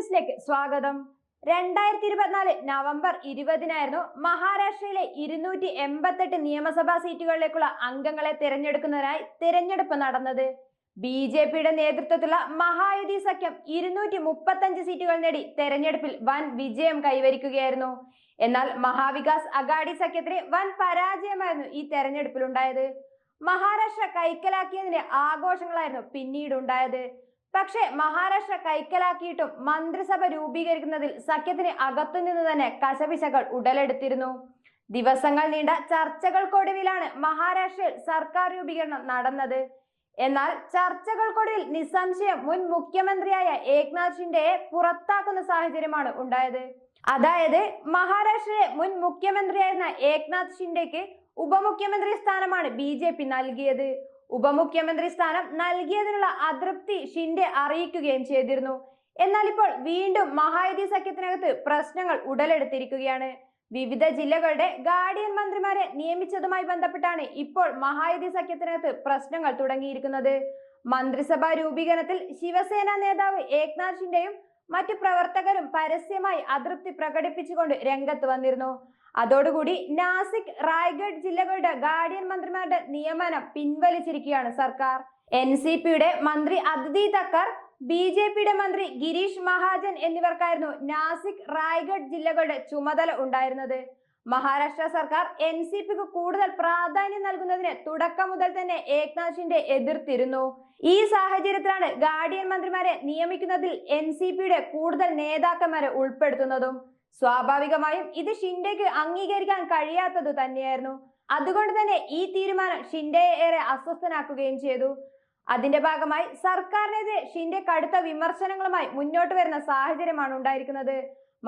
സ്വാഗതം. രണ്ടായിരത്തി ഇരുപത്തിനാല് നവംബർ ഇരുപതിനായിരുന്നു മഹാരാഷ്ട്രയിലെ ഇരുന്നൂറ്റി എൺപത്തെട്ട് നിയമസഭാ സീറ്റുകളിലേക്കുള്ള അംഗങ്ങളെ തിരഞ്ഞെടുക്കുന്നതിനായി തിരഞ്ഞെടുപ്പ് നടന്നത്. ബി ജെ പിയുടെ നേതൃത്വത്തിലുള്ള മഹായുതി സഖ്യം ഇരുന്നൂറ്റി മുപ്പത്തഞ്ച് സീറ്റുകൾ നേടി തെരഞ്ഞെടുപ്പിൽ വൻ വിജയം കൈവരിക്കുകയായിരുന്നു. എന്നാൽ മഹാവികാസ് അഗാഡി സഖ്യത്തിന് വൻ പരാജയമായിരുന്നു ഈ തെരഞ്ഞെടുപ്പിലുണ്ടായത്. മഹാരാഷ്ട്ര കൈക്കലാക്കിയതിന്റെ ആഘോഷങ്ങളായിരുന്നു പിന്നീട് ഉണ്ടായത് പക്ഷേ മഹാരാഷ്ട്ര കൈക്കലാക്കിയിട്ടും മന്ത്രിസഭ രൂപീകരിക്കുന്നതിൽ സഖ്യത്തിന് അകത്തുനിന്ന് തന്നെ കശപിശകൾ ഉടലെടുത്തിരുന്നു. ദിവസങ്ങൾ നീണ്ട ചർച്ചകൾക്കൊടുവിലാണ് മഹാരാഷ്ട്രയിൽ സർക്കാർ രൂപീകരണം നടന്നത്. എന്നാൽ ചർച്ചകൾക്കൊടുവിൽ നിസ്സംശയം മുൻ മുഖ്യമന്ത്രിയായ ഏക്നാഥ് ഷിൻഡെയെ പുറത്താക്കുന്ന സാഹചര്യമാണ് ഉണ്ടായത്. അതായത് മഹാരാഷ്ട്രയിലെ മുൻ മുഖ്യമന്ത്രിയായിരുന്ന ഏക്നാഥ് ഷിൻഡെക്ക് ഉപമുഖ്യമന്ത്രി സ്ഥാനമാണ് ബി ജെ പി നൽകിയത്. ഉപമുഖ്യമന്ത്രി സ്ഥാനം നൽകിയതിനുള്ള അതൃപ്തി ഷിൻഡെ അറിയിക്കുകയും ചെയ്തിരുന്നു. എന്നാൽ ഇപ്പോൾ വീണ്ടും മഹായുതി സഖ്യത്തിനകത്ത് പ്രശ്നങ്ങൾ ഉടലെടുത്തിരിക്കുകയാണ്. വിവിധ ജില്ലകളുടെ ഗാർഡിയൻ മന്ത്രിമാരെ നിയമിച്ചതുമായി ബന്ധപ്പെട്ടാണ് ഇപ്പോൾ മഹായുതി സഖ്യത്തിനകത്ത് പ്രശ്നങ്ങൾ തുടങ്ങിയിരിക്കുന്നത്. മന്ത്രിസഭാ രൂപീകരണത്തിൽ ശിവസേന നേതാവ് ഏക്നാഥ് ഷിൻഡെയും മറ്റു പ്രവർത്തകരും പരസ്യമായി അതൃപ്തി പ്രകടിപ്പിച്ചുകൊണ്ട് രംഗത്ത് വന്നിരുന്നു. അതോടുകൂടി നാസിക് റായ്ഗഡ് ജില്ലകളുടെ ഗാർഡിയൻ മന്ത്രിമാരുടെ നിയമനം പിൻവലിച്ചിരിക്കുകയാണ് സർക്കാർ. എൻ സി പിയുടെ മന്ത്രി അദിതി തക്കർ ബി ജെ പിയുടെ മന്ത്രി ഗിരീഷ് മഹാജൻ എന്നിവർക്കായിരുന്നു നാസിക് റായ്ഗഡ് ജില്ലകളുടെ ചുമതല ഉണ്ടായിരുന്നത്. മഹാരാഷ്ട്ര സർക്കാർ എൻ സി പിക്ക് കൂടുതൽ പ്രാധാന്യം നൽകുന്നതിന് തുടക്കം മുതൽ തന്നെ ഏക്നാഥിന്റെ എതിർത്തിരുന്നു ഈ സാഹചര്യത്തിലാണ് ഗാർഡിയൻ മന്ത്രിമാരെ നിയമിക്കുന്നതിൽ എൻ സി പിയുടെ കൂടുതൽ നേതാക്കന്മാരെ ഉൾപ്പെടുത്തുന്നതും. സ്വാഭാവികമായും ഇത് ഷിൻഡയ്ക്ക് അംഗീകരിക്കാൻ കഴിയാത്തത് തന്നെയായിരുന്നു. അതുകൊണ്ട് തന്നെ ഈ തീരുമാനം ഷിൻഡയെ ഏറെ അസ്വസ്ഥനാക്കുകയും ചെയ്തു. അതിന്റെ ഭാഗമായി സർക്കാരിനെതിരെ ഷിൻഡെ കടുത്ത വിമർശനങ്ങളുമായി മുന്നോട്ട് വരുന്ന സാഹചര്യമാണ് ഉണ്ടായിരിക്കുന്നത്.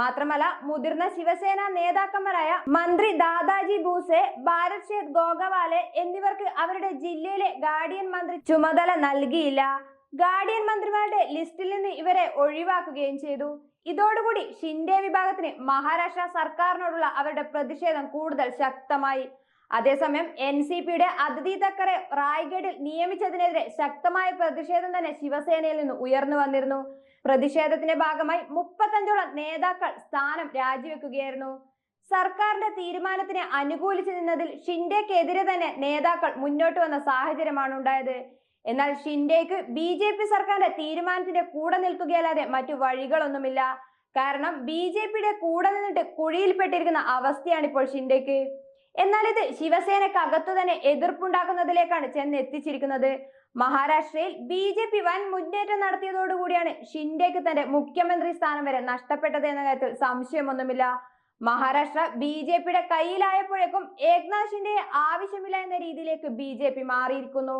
മാത്രമല്ല മുതിർന്ന ശിവസേന നേതാക്കന്മാരായ മന്ത്രി ദാദാജി ഭൂസെ ഭാരത് ഷേദ് ഗോഗവാലെ എന്നിവർക്ക് അവരുടെ ജില്ലയിലെ ഗാർഡിയൻ മന്ത്രി ചുമതല നൽകിയില്ല. ഗാർഡിയൻ മന്ത്രിമാരുടെ ലിസ്റ്റിൽ നിന്ന് ഇവരെ ഒഴിവാക്കുകയും ചെയ്തു. ഇതോടുകൂടി ഷിൻഡെ വിഭാഗത്തിന് മഹാരാഷ്ട്ര സർക്കാരിനോടുള്ള അവരുടെ പ്രതിഷേധം കൂടുതൽ ശക്തമായി. അതേസമയം എൻ സി പിയുടെ അതിഥി തക്കറെ റായ്ഗഡിൽ നിയമിച്ചതിനെതിരെ ശക്തമായ പ്രതിഷേധം തന്നെ ശിവസേനയിൽ നിന്ന് ഉയർന്നു വന്നിരുന്നു. പ്രതിഷേധത്തിന്റെ ഭാഗമായി മുപ്പത്തഞ്ചോളം നേതാക്കൾ സ്ഥാനം രാജിവെക്കുകയായിരുന്നു. സർക്കാരിന്റെ തീരുമാനത്തിനെ അനുകൂലിച്ചു നിന്നതിൽ ഷിൻഡെക്കെതിരെ തന്നെ നേതാക്കൾ മുന്നോട്ട് വന്ന സാഹചര്യമാണ് ഉണ്ടായത്. എന്നാൽ ഷിൻഡേക്ക് ബി ജെ പി സർക്കാരിന്റെ തീരുമാനത്തിന്റെ കൂടെ നിൽക്കുകയല്ലാതെ മറ്റു വഴികളൊന്നുമില്ല. കാരണം ബി ജെ പിയുടെ കൂടെ നിന്നിട്ട് കുഴിയിൽപ്പെട്ടിരിക്കുന്ന അവസ്ഥയാണ് ഇപ്പോൾ ഷിൻഡേക്ക്. എന്നാൽ ഇത് ശിവസേനക്ക് അകത്തു തന്നെ എതിർപ്പുണ്ടാക്കുന്നതിലേക്കാണ് ചെന്ന് എത്തിച്ചിരിക്കുന്നത് മഹാരാഷ്ട്രയിൽ ബി ജെ പി വൻ മുന്നേറ്റം നടത്തിയതോടുകൂടിയാണ് ഷിൻഡേക്ക് തന്റെ മുഖ്യമന്ത്രി സ്ഥാനം വരെ നഷ്ടപ്പെട്ടത് എന്ന കാര്യത്തിൽ സംശയമൊന്നുമില്ല. മഹാരാഷ്ട്ര ബി ജെ പിയുടെ കയ്യിലായപ്പോഴേക്കും ഏക്നാഥ് ഷിൻഡെ ആവശ്യമില്ല എന്ന രീതിയിലേക്ക് ബി ജെ പി മാറിയിരിക്കുന്നു.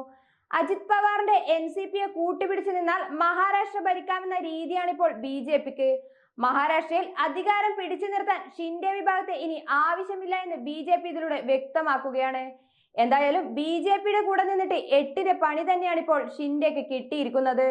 അജിത് പവാറിന്റെ എൻ സി പിയെ കൂട്ടുപിടിച്ചു നിന്നാൽ മഹാരാഷ്ട്ര ഭരിക്കാമെന്ന രീതിയാണ് ഇപ്പോൾ ബി ജെ പിക്ക് മഹാരാഷ്ട്രയിൽ അധികാരം പിടിച്ചു നിർത്താൻ ഷിൻഡെ വിഭാഗത്തെ ഇനി ആവശ്യമില്ല എന്ന് ബി ജെ പി ഇതിലൂടെ വ്യക്തമാക്കുകയാണ്. എന്തായാലും ബി ജെ പിയുടെ കൂടെ നിന്നിട്ട് എട്ടിന്റെ പണി തന്നെയാണ് ഇപ്പോൾ ഷിൻഡെക്ക് കിട്ടിയിരിക്കുന്നത്.